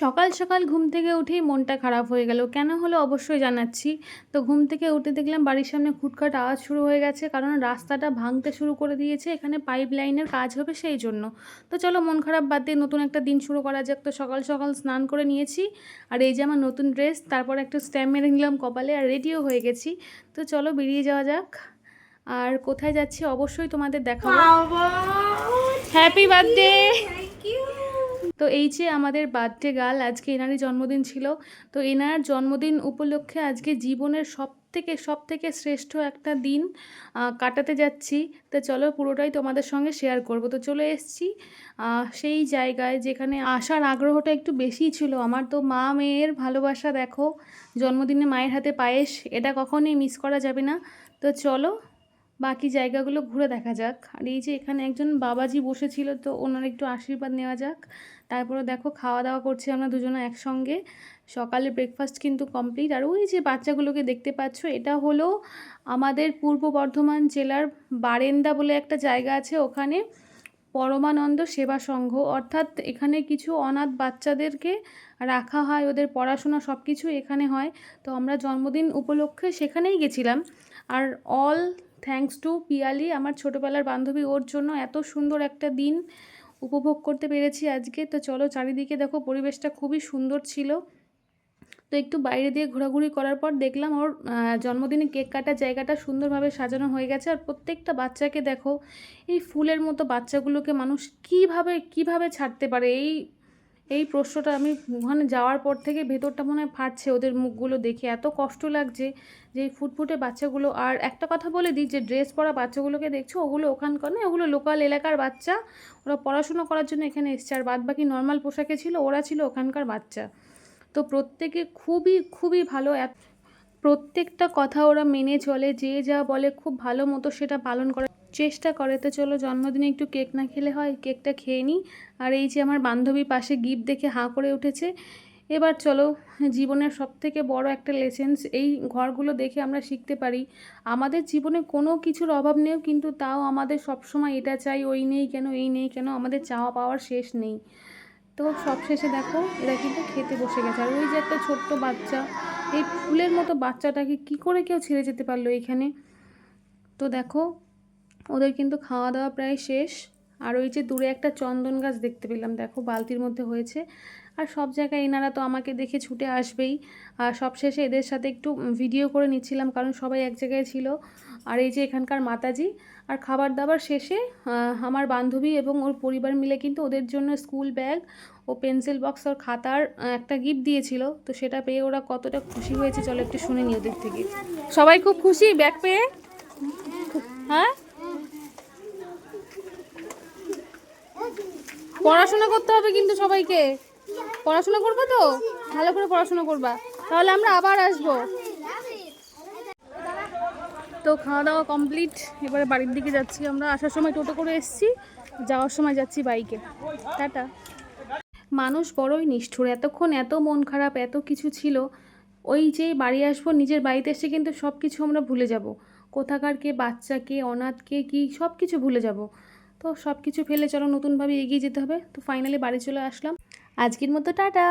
সকাল সকাল ঘুম থেকে উঠেই মনটা খারাপ হয়ে গেল। কেন হলো অবশ্যই জানাচ্ছি। তো ঘুম থেকে উঠে দেখলাম বাড়ির সামনে খুটখাট আওয়াজ শুরু হয়ে গেছে কারণ রাস্তাটা ভাঙতে শুরু করে দিয়েছে এখানে পাইপ লাইনের কাজ হবে সেই জন্য। তো চলো মন খারাপ বাদ দিয়ে নতুন একটা দিন শুরু করা যাক। তো সকাল সকাল স্নান করে নিয়েছি আর এই যে আমার নতুন ড্রেস তারপর একটা স্ট্যাম্প মেরে নিলাম কপালে আর রেডিও হয়ে গেছি। তো চলো বেরিয়ে যাওয়া যাক। আর কোথায় যাচ্ছি অবশ্যই তোমাদের দেখাবো। হ্যাপি বার্থডে তো এই যে আমাদের বার্থডে গার্ল, আজকে এনারই জন্মদিন ছিল, তো এনার জন্মদিন উপলক্ষে আজকে জীবনের সব থেকে সব থেকে শ্রেষ্ঠ একটা দিন কাটাতে যাচ্ছি। তো চলো পুরোটাই তোমাদের সঙ্গে শেয়ার করব। তো চলে এসেছি সেই জায়গায় যেখানে আসার আগ্রহটা একটু বেশিই ছিল আমার। তো মা মেয়ের ভালোবাসা দেখো, জন্মদিনে মায়ের হাতে পায়েস, এটা কখনোই মিস করা যাবে না। তো চলো বাকি জায়গাগুলো ঘুরে দেখা যাক। আর এই যে এখানে একজন বাবাজি বসেছিল, তো ওনার একটু আশীর্বাদ নেওয়া যাক। তারপরে দেখো খাওয়া দাওয়া করছি আমরা দুজনে একসঙ্গে। সকালে ব্রেকফাস্ট কিন্তু কমপ্লিট আর ওই যে বাচ্চাগুলোকে দেখতে পাচ্ছ, এটা হলো আমাদের পূর্ব বর্ধমান জেলার বারেন্দা বলে একটা জায়গা আছে ওখানে। পরমানন্দ সেবা সংঘ। অর্থাৎ এখানে কিছু অনাথ বাচ্চাদেরকে রাখা হয়, ওদের পড়াশোনা সব কিছু এখানে হয়। তো আমরা জন্মদিন উপলক্ষে সেখানেই গেছিলাম। আর অল থ্যাঙ্কস টু পিয়ালি, আমার ছোটোবেলার বান্ধবী, ওর জন্য এত সুন্দর একটা দিন উপভোগ করতে পেরেছি আজকে। তো চলো চারিদিকে দেখো, পরিবেশটা খুবই সুন্দর ছিল। তো একটু বাইরে দিয়ে ঘোরাঘুরি করার পর দেখলাম ওর জন্মদিনে কেক কাটার জায়গাটা সুন্দরভাবে সাজানো হয়ে গেছে। আর প্রত্যেকটা বাচ্চাকে দেখো, এই ফুলের মতো বাচ্চাগুলোকে মানুষ কীভাবে কীভাবে ছাড়তে পারে? এই এই প্রশ্নটা আমি ওখানে যাওয়ার পর থেকে ভেতরটা মনে হয় ফাটছে ওদের মুখগুলো দেখে। এত কষ্ট লাগছে যে এই ফুটফুটে বাচ্চাগুলো, আর একটা কথা বলে দিই, যে ড্রেস পরা বাচ্চাগুলোকে দেখছ, ওগুলো ওখানকার নয় ওগুলো লোকাল এলাকার বাচ্চা। ওরা পড়াশুনো করার জন্য এখানে এসছে, আর বাদ বাকি নর্মাল পোশাকে ছিল, ওরা ছিল ওখানকার বাচ্চা। তো প্রত্যেকে খুবই খুবই ভালো এত- প্রত্যেকটা কথা ওরা মেনে চলে, যে যা বলে খুব ভালো মতো সেটা পালন করার চেষ্টা করে তো চলো জন্মদিনে একটু কেক না খেলে হয়, কেকটা খেয়ে নিই। আর এই যে আমার বান্ধবী পাশে গিফট দেখে হাঁ করে উঠেছে। এবার চলো, জীবনের সব থেকে বড় একটা লেসেন্স এই ঘরগুলো দেখে আমরা শিখতে পারি। আমাদের জীবনে কোনো কিছুর অভাব নেই, কিন্তু তাও আমাদের সবসময় এটা চাই, ওই নেই কেন, এই নেই কেন, আমাদের চাওয়া পাওয়ার শেষ নেই। তো সব শেষে দেখো, এরা কিন্তু খেতে বসে গেছে। আর ওই যে একটা ছোট্ট বাচ্চা, এই ফুলের মতো বাচ্চাটাকে কি করে কেউ ছেড়ে যেতে পারল এখানে? তো দেখো, ওদের কিন্তু খাওয়া দাওয়া প্রায় শেষ। আর ওই যে দূরে একটা চন্দন গাছ দেখতে পেলাম, দেখো বালতির মধ্যে হয়েছে। আর সব জায়গায় এনারা তো আমাকে দেখে ছুটে আসবেই। আর সব শেষে এদের সাথে একটু ভিডিও করে নিচ্ছিলাম, কারণ সবাই এক জায়গায় ছিল। আর এই যে এখানকার মাতাজি, আর খাবার দাবার শেষে আমার বান্ধবী এবং ওর পরিবার মিলে কিন্তু ওদের জন্য স্কুল ব্যাগ ও পেন্সিল বক্স আর খাতার একটা গিফট দিয়েছিল। তো সেটা পেয়ে ওরা কতটা খুশি হয়েছে, চলো একটু শুনে নি ওদের থেকে। সবাই খুব খুশি ব্যাগ পেয়ে? হ্যাঁ? পড়াশোনা করতে হবে কিন্তু সবাইকে। পড়াশোনা করবে তো? ভালো করে পড়াশোনা করবা। তাহলে আমরা আবার আসব। তো খাওয়া দাওয়া কমপ্লিট এবারে বাড়ির দিকে যাচ্ছি আমরা। আসার সময় টোটো করে এসেছি। যাওয়ার সময় যাচ্ছি বাইকে। টাটা। মানুষ বড়ই নিষ্ঠুর। এতক্ষণ এত মন খারাপ, এত কিছু ছিল। ওই যে বাড়ি আসব, নিজের বাড়িতে এসে কিন্তু সব কিছু আমরা ভুলে যাব। কোথাকার কে, বাচ্চা কে, অনাথ কে, কী সব কিছু ভুলে যাব। তো সব কিছু ফেলে চলো, নতুনভাবে এগিয়ে যেতে হবে। তো ফাইনালি বাড়ি চলে আসলাম। আজকের মতো টাটা!